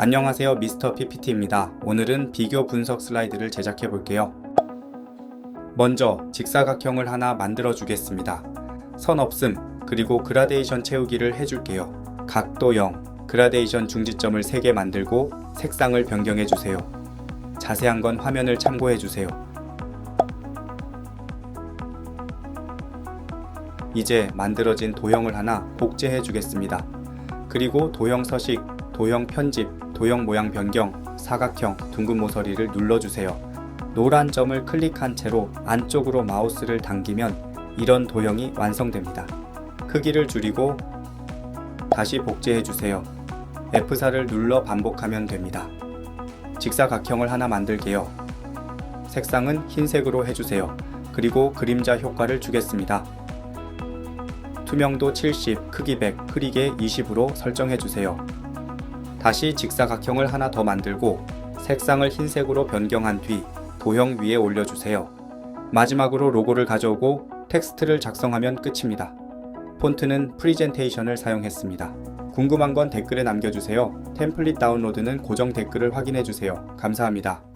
안녕하세요 미스터 PPT입니다. 오늘은 비교 분석 슬라이드를 제작해 볼게요. 먼저 직사각형을 하나 만들어 주겠습니다. 선 없음 그리고 그라데이션 채우기를 해줄게요. 각도 0 그라데이션 중지점을 3개 만들고 색상을 변경해 주세요. 자세한 건 화면을 참고해 주세요. 이제 만들어진 도형을 하나 복제해 주겠습니다. 그리고 도형 서식, 도형 편집, 도형 모양 변경, 사각형, 둥근 모서리를 눌러주세요. 노란 점을 클릭한 채로 안쪽으로 마우스를 당기면 이런 도형이 완성됩니다. 크기를 줄이고 다시 복제해 주세요. F4를 눌러 반복하면 됩니다. 직사각형을 하나 만들게요. 색상은 흰색으로 해주세요. 그리고 그림자 효과를 주겠습니다. 투명도 70, 크기 100, 흐리게 20으로 설정해 주세요. 다시 직사각형을 하나 더 만들고 색상을 흰색으로 변경한 뒤 도형 위에 올려주세요. 마지막으로 로고를 가져오고 텍스트를 작성하면 끝입니다. 폰트는 프리젠테이션을 사용했습니다. 궁금한 건 댓글에 남겨주세요. 템플릿 다운로드는 고정 댓글을 확인해 주세요. 감사합니다.